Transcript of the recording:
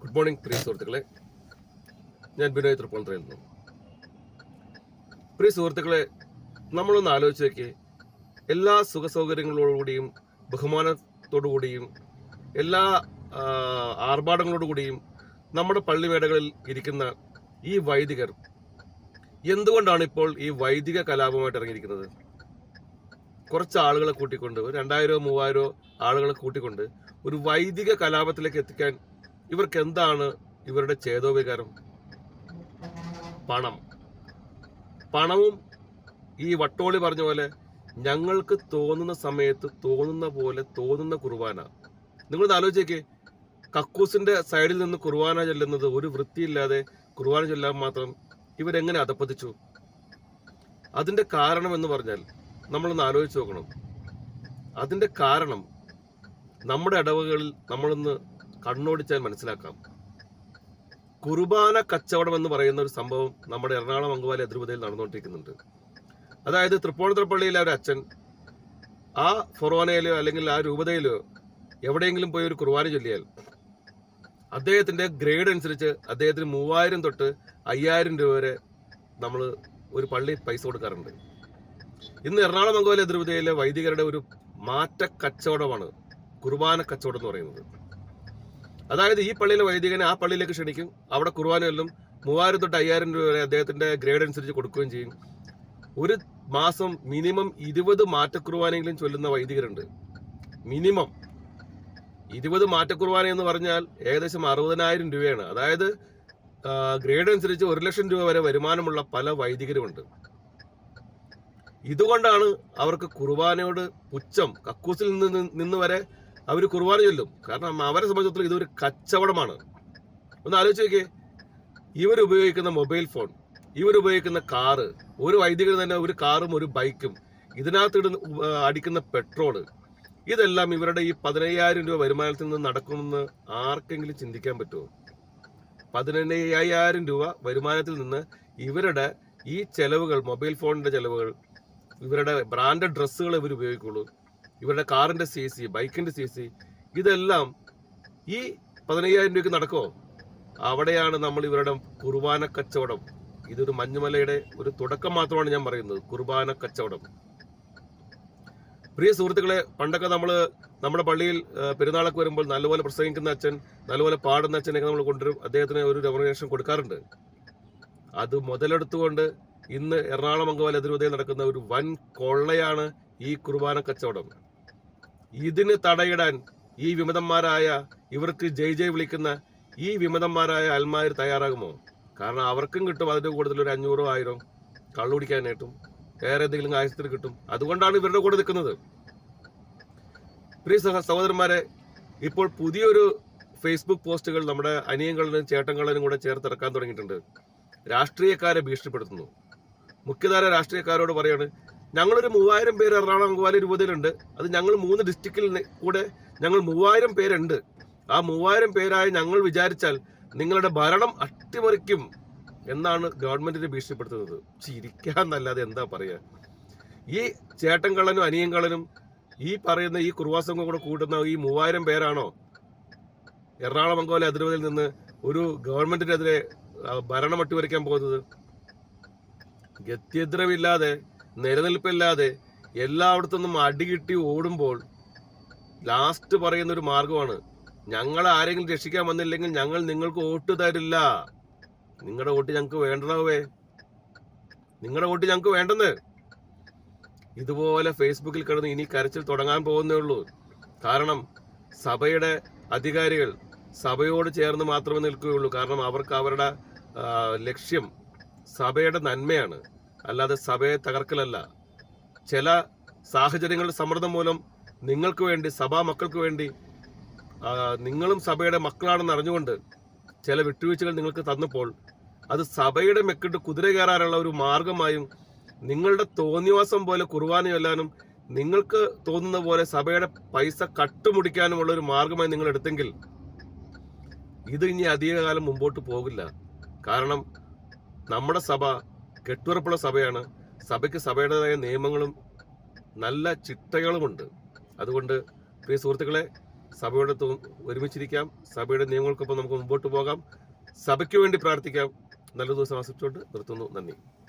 Good morning പ്രിയ സുഹൃത്തുക്കളെ. ഞാൻ ബിനോയ് തൃപ്പൂണിത്തുറയിൽ പ്രിയ സുഹൃത്തുക്കളെ നമ്മളൊന്ന് ആലോചിച്ച് നോക്കി എല്ലാ സുഖ സൗകര്യങ്ങളോടുകൂടിയും ബഹുമാനത്തോടുകൂടിയും എല്ലാ ആർഭാടങ്ങളോടുകൂടിയും നമ്മുടെ പള്ളിമേടകളിൽ ഇരിക്കുന്ന ഈ വൈദികർ എന്തുകൊണ്ടാണ് ഇപ്പോൾ ഈ വൈദിക കലാപമായിട്ട് ഇറങ്ങിയിരിക്കുന്നത്? കുറച്ച് ആളുകളെ കൂട്ടിക്കൊണ്ട് ഒരു രണ്ടായിരമോ മൂവായിരമോ ആളുകളെ കൂട്ടിക്കൊണ്ട് ഒരു വൈദിക കലാപത്തിലേക്ക് എത്തിക്കാൻ ഇവർക്ക് എന്താണ് ഇവരുടെ ചേതോവികാരം പണം. പണവും ഈ വട്ടോളി പറഞ്ഞ പോലെ ഞങ്ങൾക്ക് തോന്നുന്ന സമയത്ത് തോന്നുന്ന പോലെ തോന്നുന്ന കുർബാന. നിങ്ങളത് ആലോചിച്ചേക്ക്. കക്കൂസിന്റെ സൈഡിൽ നിന്ന് കുർബാന ചൊല്ലുന്നത് ഒരു വൃത്തിയില്ലാതെ കുർബാന ചൊല്ലാൻ മാത്രം ഇവരെങ്ങനെ അധപ്പതിച്ചു? അതിന്റെ കാരണം എന്ന് പറഞ്ഞാൽ നമ്മളൊന്ന് ആലോചിച്ച് നോക്കണം. അതിന്റെ കാരണം നമ്മുടെ ഇടവകളിൽ നമ്മളൊന്ന് കണ്ണോടിച്ചാൽ മനസ്സിലാക്കാം. കുർബാന കച്ചവടം എന്ന് പറയുന്ന ഒരു സംഭവം നമ്മുടെ എറണാകുളം അങ്കുവാലി അതിരൂപതയിൽ നടന്നുകൊണ്ടിരിക്കുന്നുണ്ട്. അതായത് തൃപ്പൂണിത്തുറപ്പള്ളിയിലെ ഒരു അച്ഛൻ ആ ഫൊറോനയിലോ അല്ലെങ്കിൽ ആ രൂപതയിലോ എവിടെയെങ്കിലും പോയി ഒരു കുർബാന ചൊല്ലിയാൽ അദ്ദേഹത്തിന്റെ ഗ്രേഡ് അനുസരിച്ച് അദ്ദേഹത്തിന് മൂവായിരം തൊട്ട് അയ്യായിരം രൂപ വരെ നമ്മൾ ഒരു പള്ളി പൈസ കൊടുക്കാറുണ്ട്. ഇന്ന് എറണാകുളം അങ്കോല ദ്രുപതയിലെ വൈദികരുടെ ഒരു മാറ്റ കച്ചവടമാണ് കുർബാന കച്ചവടം എന്ന് പറയുന്നത്. അതായത് ഈ പള്ളിയിലെ വൈദികനെ ആ പള്ളിയിലേക്ക് ക്ഷണിക്കും. അവിടെ കുർബാനയിലും മൂവായിരം തൊട്ട് അയ്യായിരം രൂപ വരെ അദ്ദേഹത്തിന്റെ ഗ്രേഡ് അനുസരിച്ച് കൊടുക്കുകയും ചെയ്യും. ഒരു മാസം മിനിമം ഇരുപത് മാറ്റ കുർബാനയെങ്കിലും ചൊല്ലുന്ന വൈദികരുണ്ട്. മിനിമം. ഇരുപത് മാറ്റക്കുർബാന എന്ന് പറഞ്ഞാൽ ഏകദേശം അറുപതിനായിരം രൂപയാണ്. അതായത് ഗ്രേഡ് അനുസരിച്ച് ഒരു ലക്ഷം രൂപ വരെ വരുമാനമുള്ള പല വൈദികരുമുണ്ട്. ഇതുകൊണ്ടാണ് അവർക്ക് കുർബാനയോട് പുച്ഛം കക്കൂസിൽ നിന്ന് നിന്ന് വരെ അവർ കുർബാന ചൊല്ലും. കാരണം അവരെ സംബന്ധിച്ചിടത്തോളം ഇതൊരു കച്ചവടമാണ്. ഒന്ന് ആലോചിച്ച് നോക്കിയേ. ഇവർ ഉപയോഗിക്കുന്ന മൊബൈൽ ഫോൺ ഇവർ ഉപയോഗിക്കുന്ന കാറ് ഒരു വൈദികർ തന്നെ ഒരു കാറും ഒരു ബൈക്കും ഇതിനകത്ത് ഇടുന്ന അടിക്കുന്ന പെട്രോൾ ഇതെല്ലാം ഇവരുടെ ഈ പതിനയ്യായിരം രൂപ വരുമാനത്തിൽ നിന്ന് നടക്കുമെന്ന് ആർക്കെങ്കിലും ചിന്തിക്കാൻ പറ്റുമോ? പതിനയ്യായിരം രൂപ വരുമാനത്തിൽ നിന്ന് ഇവരുടെ ഈ ചെലവുകൾ മൊബൈൽ ഫോണിന്റെ ചെലവുകൾ ഇവരുടെ ബ്രാൻഡ് ഡ്രസ്സുകൾ ഇവർ ഉപയോഗിക്കുള്ളൂ. ഇവരുടെ കാറിന്റെ സി സി ബൈക്കിന്റെ സി സി ഇതെല്ലാം ഈ പതിനയ്യായിരം രൂപയ്ക്ക് നടക്കുമോ അവിടെയാണ് നമ്മൾ ഇവരുടെ കുർബാന കച്ചവടം. ഇതൊരു മഞ്ഞുമലയുടെ ഒരു തുടക്കം മാത്രമാണ് ഞാൻ പറയുന്നത് കുർബാന കച്ചവടം. പ്രിയ സുഹൃത്തുക്കളെ പണ്ടൊക്കെ നമ്മൾ നമ്മുടെ പള്ളിയിൽ പെരുന്നാളൊക്കെ വരുമ്പോൾ നല്ലപോലെ പ്രസംഗിക്കുന്ന അച്ഛൻ നല്ലപോലെ പാടുന്ന അച്ഛനൊക്കെ നമ്മൾ കൊണ്ടുവരും. അദ്ദേഹത്തിന് ഒരു റെമുനേഷൻ കൊടുക്കാറുണ്ട്. അത് മുതലെടുത്തുകൊണ്ട് ഇന്ന് എറണാകുളം അങ്കവാൽ അതിരൂപതയിൽ നടക്കുന്ന ഒരു വൻ കൊള്ളയാണ് ഈ കുർബാന കച്ചവടം. ഇതിന് തടയിടാൻ ഈ വിമതന്മാരായ ഇവർക്ക് ജയ് ജയ് വിളിക്കുന്ന ഈ വിമതന്മാരായ അൽമാർ തയ്യാറാകുമോ? കാരണം അവർക്കും കിട്ടും അതിന്റെ കൂടുതൽ ഒരു അഞ്ഞൂറോ ആയിരം കള്ളു കുടിക്കാനായിട്ടും വേറെ എന്തെങ്കിലും ആവശ്യത്തിന് കിട്ടും. അതുകൊണ്ടാണ് ഇവരുടെ കൂടെ നിൽക്കുന്നത്. പ്രിയ സഹ സഹോദരന്മാരെ ഇപ്പോൾ പുതിയൊരു ഫേസ്ബുക്ക് പോസ്റ്റുകൾ നമ്മുടെ അനിയങ്ങളിലും ചേട്ടങ്ങളിലും കൂടെ ചേർത്തിറക്കാൻ തുടങ്ങിയിട്ടുണ്ട്. രാഷ്ട്രീയക്കാരെ ഭീഷണിപ്പെടുത്തുന്നു. മുഖ്യധാര രാഷ്ട്രീയക്കാരോട് പറയാണ് ഞങ്ങളൊരു മൂവായിരം പേര് എറണാകുളം അങ്കവാലി രൂപതയിലുണ്ട് അത് ഞങ്ങൾ മൂന്ന് ഡിസ്ട്രിക്റ്റിൽ കൂടെ ഞങ്ങൾ മൂവായിരം പേരുണ്ട്. ആ മൂവായിരം പേരായി ഞങ്ങൾ വിചാരിച്ചാൽ നിങ്ങളുടെ ഭരണം അട്ടിമറിക്കും എന്നാണ് ഗവൺമെന്റിനെ ഭീഷണിപ്പെടുത്തുന്നത്. ചിരിക്കാന്നല്ലാതെ എന്താ പറയുക ഈ ചേട്ടൻ കള്ളനും അനിയൻ കള്ളനും ഈ പറയുന്ന ഈ കുറുവാസംഘം കൂടെ കൂട്ടുന്ന ഈ മൂവായിരം പേരാണോ? എറണാകുളം അങ്കോല അതിർവതിൽ നിന്ന് ഒരു ഗവൺമെന്റിനെതിരെ ഭരണം അട്ടിമറിക്കാൻ പോകുന്നത്? ഗത്യദ്രമില്ലാതെ നിലനിൽപ്പില്ലാതെ എല്ലായിടത്തുനിന്നും അടികിട്ടി ഓടുമ്പോൾ ലാസ്റ്റ് പറയുന്ന ഒരു മാർഗമാണ് ഞങ്ങൾ ആരെങ്കിലും രക്ഷിക്കാൻ വന്നില്ലെങ്കിൽ ഞങ്ങൾ നിങ്ങൾക്ക് വോട്ട് തരില്ല. നിങ്ങളുടെ വോട്ട് ഞങ്ങൾക്ക് വേണ്ടതാവേ. നിങ്ങളുടെ വോട്ട് ഞങ്ങൾക്ക് വേണ്ടെന്ന്. ഇതുപോലെ ഫേസ്ബുക്കിൽ കിടന്ന് ഇനി കരച്ചിൽ തുടങ്ങാൻ പോകുന്നേ ഉള്ളൂ. കാരണം സഭയുടെ അധികാരികൾ സഭയോട് ചേർന്ന് മാത്രമേ നിൽക്കുകയുള്ളൂ. കാരണം അവർക്ക് അവരുടെ ലക്ഷ്യം സഭയുടെ നന്മയാണ്. അല്ലാതെ സഭയെ തകർക്കലല്ല. ചില സാഹചര്യങ്ങളുടെ സമ്മർദ്ദം മൂലം നിങ്ങൾക്ക് വേണ്ടി സഭാ മക്കൾക്ക് വേണ്ടി നിങ്ങളും സഭയുടെ മക്കളാണെന്ന് അറിഞ്ഞുകൊണ്ട് ചില വിട്ടുവീഴ്ചകൾ നിങ്ങൾക്ക് തന്നപ്പോൾ അത് സഭയുടെ മെക്കിട്ട് കുതിര കയറാനുള്ള ഒരു മാർഗമായും നിങ്ങളുടെ തോന്നിവാസം പോലെ കുർബാന നിങ്ങൾക്ക് തോന്നുന്ന പോലെ സഭയുടെ പൈസ കട്ടുമുടിക്കാനുമുള്ള ഒരു മാർഗമായി നിങ്ങൾ എടുത്തെങ്കിൽ ഇത് ഇനി അധികകാലം മുമ്പോട്ട് പോകില്ല. കാരണം നമ്മുടെ സഭ കെട്ടുറപ്പുള്ള സഭയാണ്. സഭയ്ക്ക് സഭയുടേതായ നിയമങ്ങളും നല്ല ചിട്ടകളുമുണ്ട്. അതുകൊണ്ട് പ്രിയ സുഹൃത്തുക്കളെ സഭയുടെ ഒരുമിച്ചിരിക്കാം. സഭയുടെ നിയമങ്ങൾക്കൊപ്പം നമുക്ക് മുമ്പോട്ട് പോകാം. സഭയ്ക്ക് വേണ്ടി പ്രാർത്ഥിക്കാം. നല്ല ദിവസം ആശിച്ചുകൊണ്ട് നിർത്തുന്നു. നന്ദി.